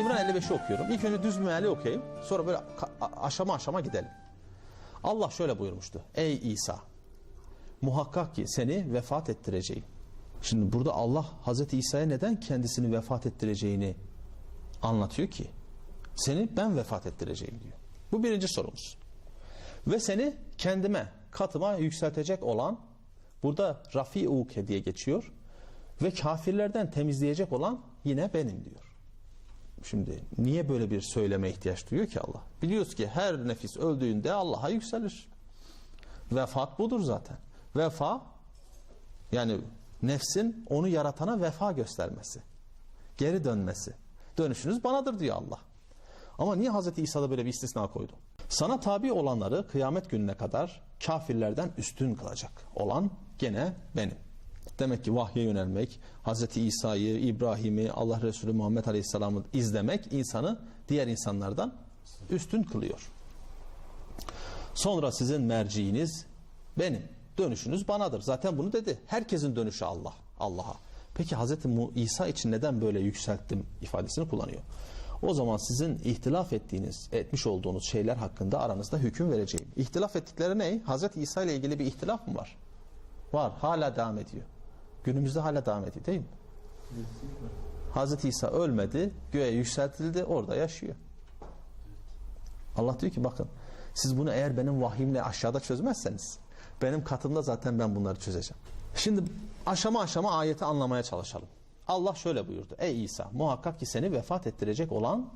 Ali İmran 55'i okuyorum. İlk önce düz meali okuyayım. Sonra böyle aşama aşama gidelim. Allah şöyle buyurmuştu. Ey İsa muhakkak ki seni vefat ettireceğim. Şimdi burada Allah Hazreti İsa'ya neden kendisini vefat ettireceğini anlatıyor ki? Seni ben vefat ettireceğim diyor. Bu birinci sorumuz. Ve seni kendime, katıma yükseltecek olan, burada Rafi'uke diye geçiyor. Ve kafirlerden temizleyecek olan yine benim diyor. Şimdi niye böyle bir söyleme ihtiyaç duyuyor ki Allah? Biliyoruz ki her nefis öldüğünde Allah'a yükselir. Vefat budur zaten. Vefa yani nefsin onu yaratana vefa göstermesi. Geri dönmesi. Dönüşünüz banadır diyor Allah. Ama niye Hazreti İsa'da böyle bir istisna koydu? Sana tabi olanları kıyamet gününe kadar kafirlerden üstün kılacak olan gene benim. Demek ki vahye yönelmek, Hazreti İsa'yı, İbrahim'i, Allah Resulü Muhammed Aleyhisselam'ı izlemek insanı diğer insanlardan üstün kılıyor. Sonra sizin merciiniz benim. Dönüşünüz banadır. Zaten bunu dedi. Herkesin dönüşü Allah. Allah'a. Peki Mu- İsa için neden böyle yükselttim ifadesini kullanıyor. O zaman sizin ihtilaf ettiğiniz, etmiş olduğunuz şeyler hakkında aranızda hüküm vereceğim. İhtilaf ettikleri ne? Hazreti İsa ile ilgili bir ihtilaf mı var? Var. Hala devam ediyor. Günümüzde hala devam ediyor değil mi? Hazreti İsa ölmedi, göğe yükseltildi, orada yaşıyor. Allah diyor ki bakın siz bunu eğer benim vahimle aşağıda çözmezseniz benim katımda zaten ben bunları çözeceğim. Şimdi aşama aşama ayeti anlamaya çalışalım. Allah şöyle buyurdu. Ey İsa muhakkak ki seni vefat ettirecek olan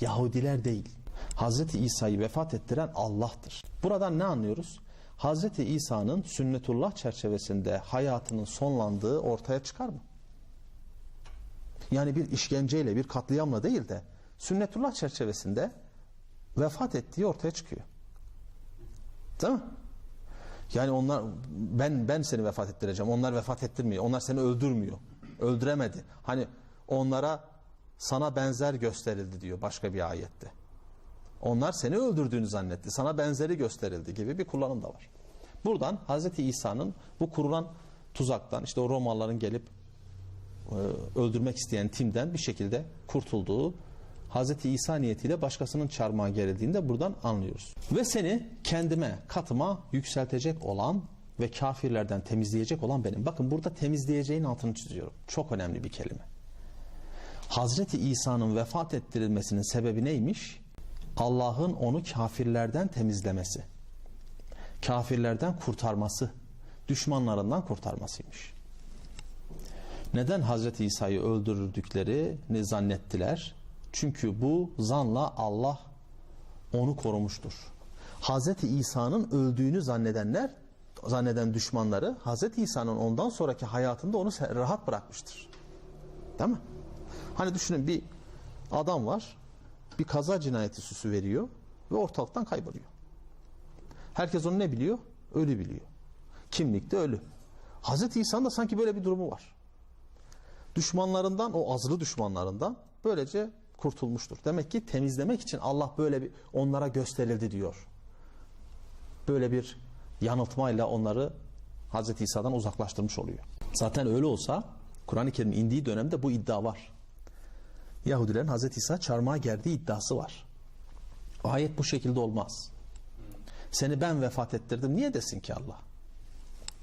Yahudiler değil. Hazreti İsa'yı vefat ettiren Allah'tır. Buradan ne anlıyoruz? Hazreti İsa'nın sünnetullah çerçevesinde hayatının sonlandığı ortaya çıkar mı? Yani bir işkenceyle, bir katliamla değil de sünnetullah çerçevesinde vefat ettiği ortaya çıkıyor. Değil mi? Yani onlar ben ben seni vefat ettireceğim. Onlar vefat ettirmiyor. Onlar seni öldürmüyor. Öldüremedi. Hani onlara sana benzer gösterildi diyor başka bir ayette. Onlar seni öldürdüğünü zannetti. Sana benzeri gösterildi gibi bir kullanım da var. Buradan Hazreti İsa'nın bu kurulan tuzaktan işte o Romalıların gelip e, öldürmek isteyen timden bir şekilde kurtulduğu Hazreti İsa niyetiyle başkasının çarmıha gerildiğini de buradan anlıyoruz. Ve seni kendime, katıma yükseltecek olan ve kafirlerden temizleyecek olan benim. Bakın burada temizleyeceğin altını çiziyorum. Çok önemli bir kelime. Hazreti İsa'nın vefat ettirilmesinin sebebi neymiş? Allah'ın onu kafirlerden temizlemesi. Kafirlerden kurtarması. Düşmanlarından kurtarmasıymış. Neden Hazreti İsa'yı öldürdüklerini zannettiler? Çünkü bu zanla Allah onu korumuştur. Hazreti İsa'nın öldüğünü zannedenler, zanneden düşmanları Hazreti İsa'nın ondan sonraki hayatında onu rahat bırakmıştır. Değil mi? Hani düşünün bir adam var, bir kaza cinayeti süsü veriyor ve ortalıktan kayboluyor. Herkes onu ne biliyor? Ölü biliyor. Kimlikte ölü. Hazreti İsa'nın da sanki böyle bir durumu var. Düşmanlarından, o azılı düşmanlarından böylece kurtulmuştur. Demek ki temizlemek için Allah böyle bir onlara gösterildi diyor. Böyle bir yanıltmayla onları Hazreti İsa'dan uzaklaştırmış oluyor. Zaten öyle olsa Kur'an-ı Kerim indiği dönemde bu iddia var. Yahudilerin Hazreti İsa çarmıha gerdiği iddiası var. Ayet bu şekilde olmaz. Seni ben vefat ettirdim. Niye desin ki Allah?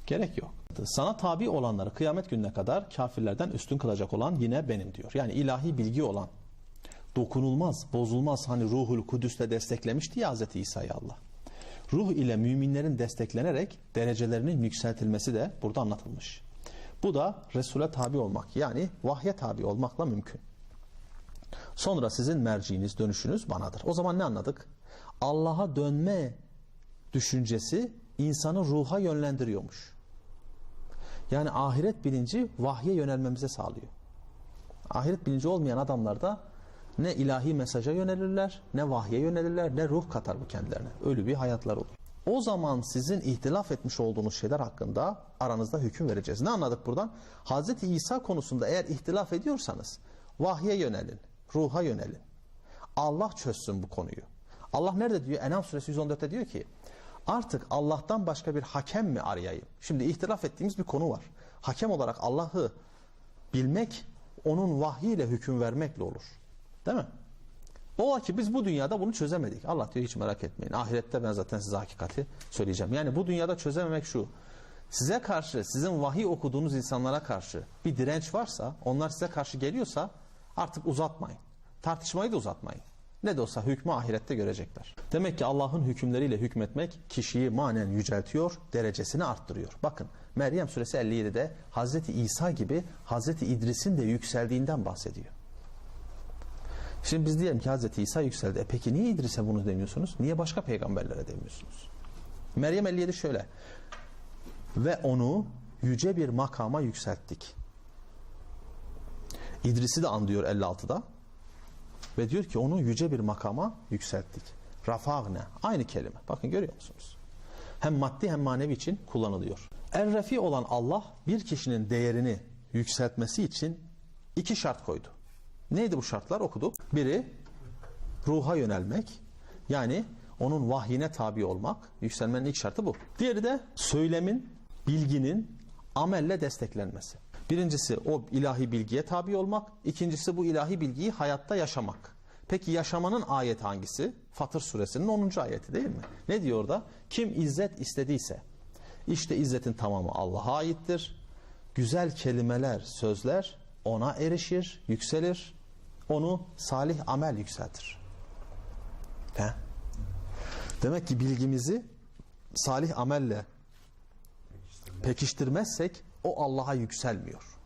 Gerek yok. Sana tabi olanları kıyamet gününe kadar kafirlerden üstün kılacak olan yine benim diyor. Yani ilahi bilgi olan, dokunulmaz, bozulmaz hani ruhul kudüsle desteklemişti ya Hz. İsa'yı Allah. Ruh ile müminlerin desteklenerek derecelerinin yükseltilmesi de burada anlatılmış. Bu da Resul'e tabi olmak yani vahye tabi olmakla mümkün. Sonra sizin merciiniz, dönüşünüz banadır. O zaman ne anladık? Allah'a dönme düşüncesi insanı ruha yönlendiriyormuş. Yani ahiret bilinci vahye yönelmemize sağlıyor. Ahiret bilinci olmayan adamlar da ne ilahi mesaja yönelirler, ne vahye yönelirler, ne ruh katar bu kendilerine. Ölü bir hayatlar olur. O zaman sizin ihtilaf etmiş olduğunuz şeyler hakkında aranızda hüküm vereceğiz. Ne anladık buradan? Hazreti İsa konusunda eğer ihtilaf ediyorsanız vahye yönelin, ruha yönelin. Allah çözsün bu konuyu. Allah nerede diyor? Enam suresi 114'te diyor ki artık Allah'tan başka bir hakem mi arayayım? Şimdi ihtilaf ettiğimiz bir konu var. Hakem olarak Allah'ı bilmek onun vahyiyle hüküm vermekle olur. Değil mi? Ola ki biz bu dünyada bunu çözemedik. Allah diyor hiç merak etmeyin. Ahirette ben zaten size hakikati söyleyeceğim. Yani bu dünyada çözememek şu. Size karşı, sizin vahiy okuduğunuz insanlara karşı bir direnç varsa, onlar size karşı geliyorsa artık uzatmayın. Tartışmayı da uzatmayın. Ne de olsa hükmü ahirette görecekler. Demek ki Allah'ın hükümleriyle hükmetmek kişiyi manen yüceltiyor, derecesini arttırıyor. Bakın Meryem suresi 57'de Hazreti İsa gibi Hazreti İdris'in de yükseldiğinden bahsediyor. Şimdi biz diyelim ki Hazreti İsa yükseldi. E peki niye İdris'e bunu demiyorsunuz? Niye başka peygamberlere demiyorsunuz? Meryem 57 şöyle. Ve onu yüce bir makama yükselttik. İdris'i de andıyor 56'da. Ve diyor ki onu yüce bir makama yükselttik. Rafagne. Aynı kelime. Bakın görüyor musunuz? Hem maddi hem manevi için kullanılıyor. Er-Refi olan Allah bir kişinin değerini yükseltmesi için iki şart koydu. Neydi bu şartlar? Okuduk. Biri ruha yönelmek. Yani onun vahyine tabi olmak. Yükselmenin ilk şartı bu. Diğeri de söylemin, bilginin amelle desteklenmesi. Birincisi o ilahi bilgiye tabi olmak. İkincisi bu ilahi bilgiyi hayatta yaşamak. Peki yaşamanın ayeti hangisi? Fatır suresinin 10. ayeti değil mi? Ne diyor orada? Kim izzet istediyse. işte izzetin tamamı Allah'a aittir. Güzel kelimeler, sözler ona erişir, yükselir. Onu salih amel yükseltir. He? Demek ki bilgimizi salih amelle pekiştirmezsek o Allah'a yükselmiyor.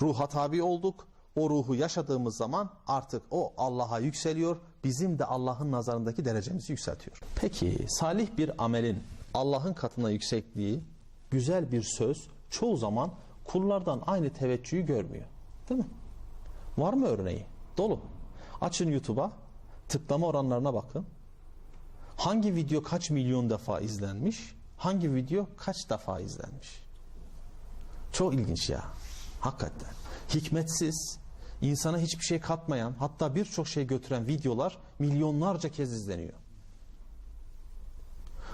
Ruha tabi olduk. O ruhu yaşadığımız zaman artık o Allah'a yükseliyor. Bizim de Allah'ın nazarındaki derecemizi yükseltiyor. Peki salih bir amelin Allah'ın katına yüksekliği, güzel bir söz çoğu zaman kullardan aynı teveccühü görmüyor. Değil mi? Var mı örneği? Dolu. Açın YouTube'a, tıklama oranlarına bakın. Hangi video kaç milyon defa izlenmiş? Hangi video kaç defa izlenmiş? Çok ilginç ya. Hakikaten. Hikmetsiz, insana hiçbir şey katmayan, hatta birçok şey götüren videolar milyonlarca kez izleniyor.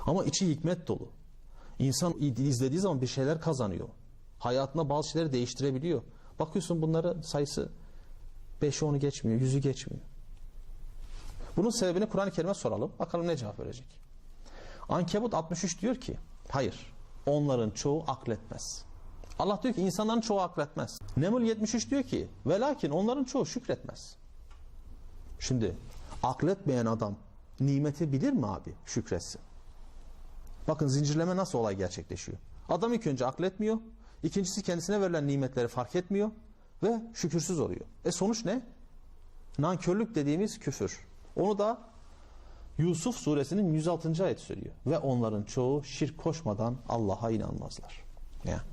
Ama içi hikmet dolu. İnsan izlediği zaman bir şeyler kazanıyor. Hayatına bazı şeyleri değiştirebiliyor. Bakıyorsun bunların sayısı 5'i onu geçmiyor, yüzü geçmiyor. Bunun sebebini Kur'an-ı Kerim'e soralım. Bakalım ne cevap verecek. Ankebut 63 diyor ki, hayır, onların çoğu akletmez. Allah diyor ki insanların çoğu akletmez. Neml 73 diyor ki, velakin onların çoğu şükretmez. Şimdi akletmeyen adam nimeti bilir mi abi? Şükretsin. Bakın zincirleme nasıl olay gerçekleşiyor. Adam ilk önce akletmiyor. İkincisi kendisine verilen nimetleri fark etmiyor. Ve şükürsüz oluyor. E sonuç ne? Nankörlük dediğimiz küfür. Onu da Yusuf suresinin 106. ayet söylüyor. Ve onların çoğu şirk koşmadan Allah'a inanmazlar. Ya.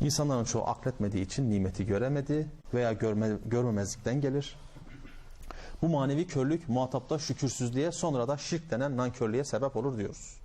İnsanların çoğu akletmediği için nimeti göremedi veya görme, görmemezlikten gelir. Bu manevi körlük muhatapta şükürsüzlüğe sonra da şirk denen nankörlüğe sebep olur diyoruz.